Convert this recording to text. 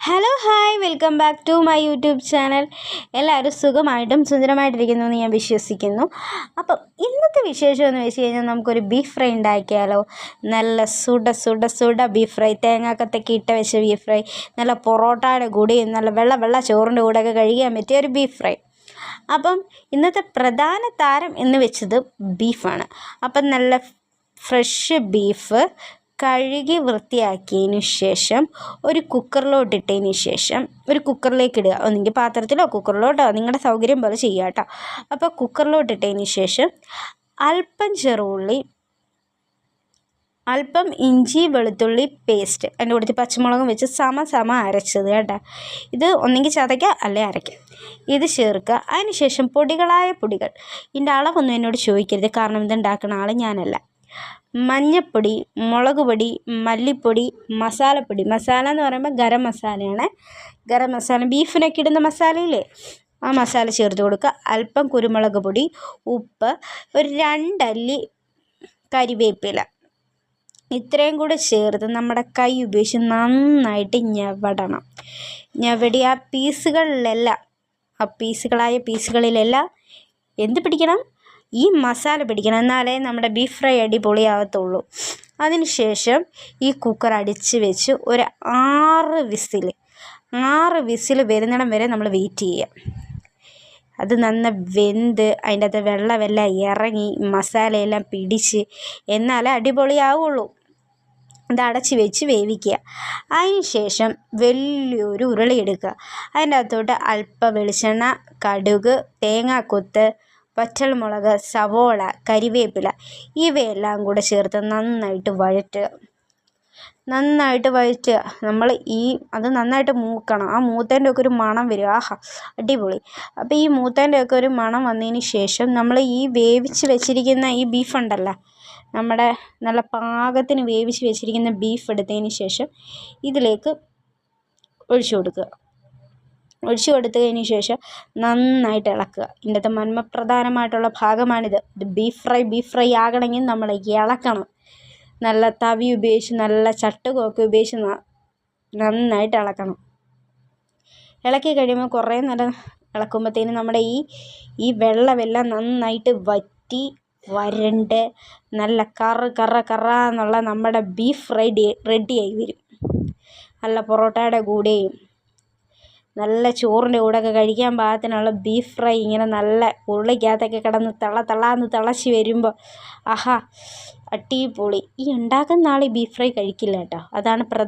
Hello hi welcome back to my YouTube channel എല്ലാവരും സുഖമായിട്ടും സുന്ദരമായിട്ടിരിക്കുന്നു എന്ന് ഞാൻ വിശ്വസിക്കുന്നു. അപ്പം ഇന്നത്തെ വിശേഷം എന്ന് വെച്ച് കഴിഞ്ഞാൽ നമുക്കൊരു ബീഫ് ഫ്രൈ ഉണ്ടാക്കിയാലോ? നല്ല സുഡ സുഡ സുഡ ബീഫ് ഫ്രൈ തേങ്ങാക്കത്തൊക്കെ ഇട്ട വെച്ച ബീഫ് ഫ്രൈ നല്ല പൊറോട്ടയുടെ കൂടി നല്ല വെള്ള വെള്ള ചോറിന്റെ കൂടെയൊക്കെ കഴിക്കാൻ പറ്റിയ ഒരു ബീഫ് ഫ്രൈ അപ്പം ഇന്നത്തെ പ്രധാന താരം എന്ന് വെച്ചത് ബീഫാണ് അപ്പം നല്ല ഫ്രഷ് ബീഫ് കഴുകി വൃത്തിയാക്കിയതിന് ശേഷം ഒരു കുക്കറിലോട്ട് ഇട്ടതിന് ശേഷം ഒരു കുക്കറിലേക്ക് ഇടുക. ഒന്നെങ്കിൽ പാത്രത്തിലോ കുക്കറിലോട്ടോ നിങ്ങളുടെ സൗകര്യം പോലെ ചെയ്യുക കേട്ടോ. അപ്പോൾ കുക്കറിലോട്ട് ഇട്ടതിന് ശേഷം അല്പം ചെറുള്ളി അല്പം ഇഞ്ചി വെളുത്തുള്ളി പേസ്റ്റ് അതിന്റെ കൂടുതൽ പച്ചമുളകും വെച്ച് സമ സമ അരച്ചത് കേട്ടോ. ഇത് ഒന്നെങ്കിൽ ചതയ്ക്കുക അല്ലെ അരയ്ക്കുക. ഇത് ചേർക്കുക. അതിന് ശേഷം പൊടികളായ പൊടികൾ. ഇതിന്റെ അളവൊന്നും എന്നോട് ചോദിക്കരുത്. കാരണം ഇതുണ്ടാക്കുന്ന ആൾ ഞാനല്ല. മഞ്ഞൾപ്പൊടി മുളക് പൊടി മല്ലിപ്പൊടി മസാലപ്പൊടി. മസാല എന്ന് പറയുമ്പോൾ ഗരം മസാലയാണ്. ഗരം മസാല ബീഫിനൊക്കെ ഇടുന്ന മസാലയില്ലേ? ആ മസാല ചേർത്ത് കൊടുക്കുക. അല്പം കുരുമുളക് പൊടി ഉപ്പ് ഒരു രണ്ടല്ലി കരിവേപ്പില. ഇത്രയും കൂടെ ചേർത്ത് നമ്മുടെ കൈ ഉപയോഗിച്ച് നന്നായിട്ട് ഞെവടണം. ഞവടി ആ പീസുകളിലെല്ലാം ആ പീസുകളായ പീസുകളിലെല്ലാം എന്ത് പിടിക്കണം? ഈ മസാല പിടിക്കണം. എന്നാലേ നമ്മുടെ ബീഫ് ഫ്രൈ അടിപൊളിയാകത്തുള്ളൂ അതിനുശേഷം ഈ കുക്കർ അടിച്ച് വെച്ച് ഒരു ആറ് വിസിൽ ആറ് വിസിൽ വരുന്നിടം വരെ നമ്മൾ വെയിറ്റ് ചെയ്യുക. അത് നന്ന വെന്ത് അതിന്റെ അകത്ത് വെള്ളമെല്ലാം ഇറങ്ങി മസാലയെല്ലാം പിടിച്ച് എന്നാലേ അടിപൊളിയാവുള്ളൂ. ഇത് അടച്ച് വെച്ച് വേവിക്കുക. അതിന് ശേഷം വലിയൊരു ഉരുളി എടുക്കുക. അതിന്റെ അകത്തോട്ട് അല്പ വെളിച്ചെണ്ണ കടുക് തേങ്ങാക്കൊത്ത് വറ്റൽമുളക് സവോള കരിവേപ്പില ഇവയെല്ലാം കൂടെ ചേർത്ത് നന്നായിട്ട് വഴറ്റുക. നന്നായിട്ട് വഴറ്റുക. നമ്മൾ ഈ അത് നന്നായിട്ട് മൂക്കണം. ആ മൂത്തേന്റെ ഒക്കെ ഒരു മണം വരും. ആഹാ അടിപൊളി. അപ്പോൾ ഈ മൂത്തേന്റെ ഒക്കെ ഒരു മണം വന്നതിന് ശേഷം നമ്മൾ ഈ വേവിച്ച് വെച്ചിരിക്കുന്ന ഈ ബീഫ് ഉണ്ടല്ലോ നമ്മുടെ നല്ല പാകത്തിന് വേവിച്ച് വെച്ചിരിക്കുന്ന ബീഫ് എടുത്തതിന് ശേഷം ഇതിലേക്ക് ഒഴിച്ചു കൊടുക്കുക. ഒഴിച്ചു കൊടുത്തതിന് ശേഷം നന്നായിട്ട് ഇളക്കുക. ഇതിന്റെ മർമ്മപ്രധാനമായിട്ടുള്ള ഭാഗമാണിത്. ഇത് ബീഫ് ഫ്രൈ ബീഫ് ഫ്രൈ ആകണമെങ്കിൽ നമ്മൾ ഇളക്കണം. നല്ല തവി ഉപയോഗിച്ച് നല്ല ചട്ടുകമൊക്കെ ഉപയോഗിച്ച് നന്നായിട്ട് ഇളക്കണം. ഇളക്കി കഴിയുമ്പോൾ കുറേ നേരം ഇളക്കുമ്പോഴത്തേനും നമ്മുടെ ഈ ഈ വെള്ളമെല്ലാം നന്നായിട്ട് വറ്റി വരണ്ട് നല്ല കറ കറ കറ എന്നുള്ള നമ്മുടെ ബീഫ് ഫ്രൈ റെഡിയായി വരും. നല്ല പൊറോട്ടയുടെ കൂടെയും നല്ല ചോറിന്റെ കൂടെയൊക്കെ കഴിക്കാൻ പാകത്തിനുള്ള ബീഫ് ഫ്രൈ ഇങ്ങനെ നല്ല ഉരുളിക്കകത്തൊക്കെ കിടന്ന് തള തളാന്ന് തിളച്ച് വരുമ്പോൾ ആഹാ അടിപൊളി. ഈ ഉണ്ടാക്കുന്ന ആൾ ഈ ബീഫ് ഫ്രൈ കഴിക്കില്ല കേട്ടോ. അതാണ് പ്രധാന